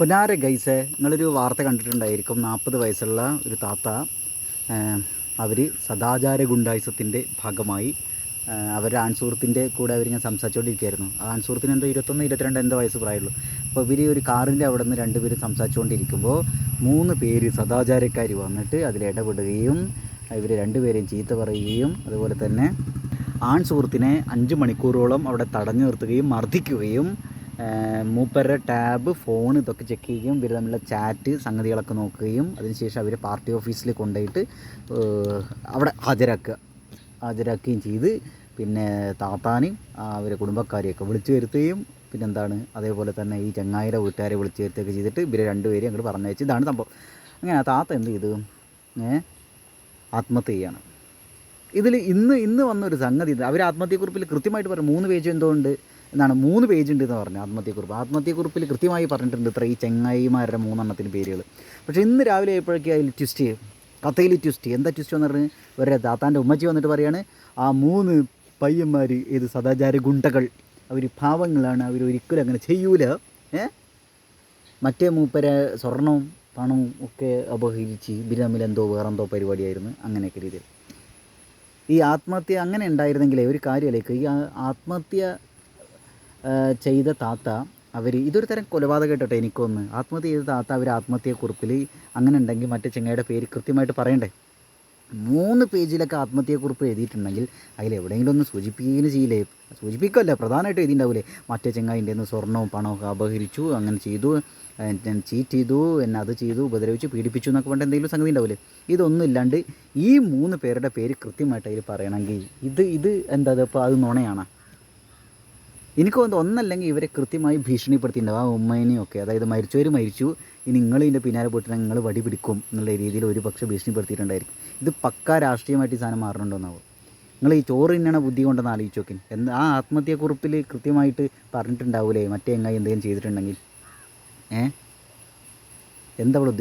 പൊന്നാര ഗൈസ് നിങ്ങളൊരു വാർത്ത കണ്ടിട്ടുണ്ടായിരിക്കും. നാൽപ്പത് വയസ്സുള്ള ഒരു താത്ത അവർ സദാചാര ഗുണ്ടായുസത്തിന്റെ ഭാഗമായി അവരുടെ ആൺസുഹൃത്തിന്റെ കൂടെ അവരിങ്ങനെ സംസാരിച്ചുകൊണ്ടിരിക്കുകയായിരുന്നു ആ ആൺസുഹൃത്തിന് എന്തോ ഇരുപത്തൊന്ന് ഇരുപത്തിരണ്ട് എന്തോ വയസ്സ് പ്രായമുള്ളൂ. അപ്പോൾ ഇവർ ഒരു കാറിന്റെ അവിടെ നിന്ന് രണ്ടുപേരും സംസാരിച്ചുകൊണ്ടിരിക്കുമ്പോൾ മൂന്ന് പേര് സദാചാരക്കാർ വന്നിട്ട് അതിൽ ഇടപെടുകയും ഇവർ രണ്ടുപേരെയും ചീത്ത പറയുകയും അതുപോലെ തന്നെ ആൺ സുഹൃത്തിനെ അഞ്ച് മണിക്കൂറോളം അവിടെ തടഞ്ഞു നിർത്തുകയും മർദ്ദിക്കുകയും മൂപ്പരുടെ ടാബ് ഫോൺ ഇതൊക്കെ ചെക്ക് ചെയ്യുകയും ഇവർ തമ്മിലുള്ള ചാറ്റ് സംഗതികളൊക്കെ നോക്കുകയും അതിനുശേഷം അവർ പാർട്ടി ഓഫീസിൽ കൊണ്ടുപോയിട്ട് അവിടെ ഹാജരാക്കുക. ഹാജരാക്കുകയും ചെയ്ത് പിന്നെ താത്താനും അവരെ കുടുംബക്കാരെയൊക്കെ വിളിച്ചു വരുത്തുകയും പിന്നെന്താണ് അതേപോലെ തന്നെ ഈ ചങ്ങായിയുടെ വീട്ടുകാരെ വിളിച്ചു വരുത്തുകയൊക്കെ ചെയ്തിട്ട് ഇവരെ രണ്ടുപേരെയും അങ്ങോട്ട് പറഞ്ഞയച്ച് ഇതാണ് സംഭവം. അങ്ങനെ ആ താത്ത എന്ത് ചെയ്തു? ആത്മഹത്യ ചെയ്യാണ്. ഇതിൽ ഇന്ന് ഇന്ന് വന്നൊരു സംഗതി അവർ ആത്മഹത്യക്കുറിപ്പിൽ കൃത്യമായിട്ട് പറയും. മൂന്ന് പേജ് എന്തോ ഉണ്ട്. എന്നാണ് മൂന്ന് പേജ് ഉണ്ട് എന്ന് പറഞ്ഞു ആത്മഹത്യക്കുറിപ്പ്. ആത്മഹത്യക്കുറിപ്പിൽ കൃത്യമായി പറഞ്ഞിട്ടുണ്ട് ഇത്ര ഈ ചെങ്ങായിമാരുടെ മൂന്നെണ്ണത്തിന് പേരുകൾ. പക്ഷേ ഇന്ന് രാവിലെ ആയപ്പോഴേക്കും അതിൽ ട്വിസ്റ്റ് കഥയിൽ ട്വിസ്റ്റ് എന്താ ട്വിസ്റ്റ് എന്ന് പറഞ്ഞ് വരെ താത്താന്റെ ഉമ്മച്ചി വന്നിട്ട് പറയാണ് ആ മൂന്ന് പയ്യന്മാർ ഏത് സദാചാര ഗുണ്ടകൾ. അവർ പാവങ്ങളാണ് അവർ ഒരിക്കലും അങ്ങനെ ചെയ്യൂല. ഏ? മറ്റേ മൂപ്പരെ സ്വർണവും പണവും ഒക്കെ അപഹരിച്ച് ബിരാമിൽ എന്തോ വേറെന്തോ പരിപാടിയായിരുന്നു അങ്ങനെയൊക്കെ രീതിയിൽ. ഈ ആത്മഹത്യ അങ്ങനെ ഉണ്ടായിരുന്നെങ്കിലേ ഒരു കാര്യമല്ലേ? ഈ ആത്മഹത്യ ചെയ്ത താത്ത അവർ ഇതൊരു തരം കൊലപാതകം കേട്ടോ എനിക്കൊന്ന്. ആത്മഹത്യ ചെയ്ത താത്ത അവർ ആത്മഹത്യയെക്കുറിപ്പിൽ അങ്ങനെ ഉണ്ടെങ്കിൽ മറ്റേ ചെങ്ങയുടെ പേര് കൃത്യമായിട്ട് പറയണ്ടേ? മൂന്ന് പേജിലൊക്കെ ആത്മഹത്യയെക്കുറിപ്പ് എഴുതിയിട്ടുണ്ടെങ്കിൽ അതിൽ എവിടെയെങ്കിലും ഒന്ന് സൂചിപ്പിക്കുകയും ചെയ്യില്ലേ? സൂചിപ്പിക്കുമല്ലേ പ്രധാനമായിട്ട് എഴുതിയിട്ടുണ്ടാവില്ലേ മറ്റേ ചെങ്ങായിന്റെ നിന്ന് സ്വർണവും പണവും ഒക്കെ അപഹരിച്ചു അങ്ങനെ ചെയ്തു ചീറ്റ് ചെയ്തു എന്നെ അത് ചെയ്തു ഉപദ്രവിച്ചു പീഡിപ്പിച്ചു എന്നൊക്കെ പറഞ്ഞിട്ട് എന്തെങ്കിലും സംഗതി ഉണ്ടാവില്ലേ ഇതൊന്നും ഇല്ലാണ്ട് ഈ മൂന്ന് പേരുടെ പേര് കൃത്യമായിട്ട് അതിൽ പറയണമെങ്കിൽ ഇത് ഇത് എന്താ ഇപ്പോൾ അത് നുണയാണ്? എനിക്ക് തോന്നുന്നു ഒന്നല്ലെങ്കിൽ ഇവരെ കൃത്യമായി ഭീഷണിപ്പെടുത്തിയിട്ടുണ്ടാവും ആ ഉമ്മേനെയും ഒക്കെ അതായത് മരിച്ചവർ മരിച്ചു ഇനി നിങ്ങൾ ഇതിന്റെ പിന്നാലെ പോയിട്ട് നിങ്ങൾ വടി പിടിക്കും എന്നുള്ള രീതിയിൽ ഒരു പക്ഷേ ഭീഷണിപ്പെടുത്തിയിട്ടുണ്ടായിരിക്കും. ഇത് പക്കാ രാഷ്ട്രീയമായിട്ട് ഈ സാധനം മാറണുണ്ടോന്നാവും നിങ്ങൾ ഈ ചോറ് തിന്നണ ബുദ്ധി കൊണ്ടെന്ന് ആലോചിച്ച് നോക്കി എന്താ ആ ആത്മഹത്യക്കുറിപ്പിൽ കൃത്യമായിട്ട് പറഞ്ഞിട്ടുണ്ടാവൂലേ? മറ്റേ എങ്ങനെ എന്തെങ്കിലും ചെയ്തിട്ടുണ്ടെങ്കിൽ? ഏ? എന്താ ഇവിടെ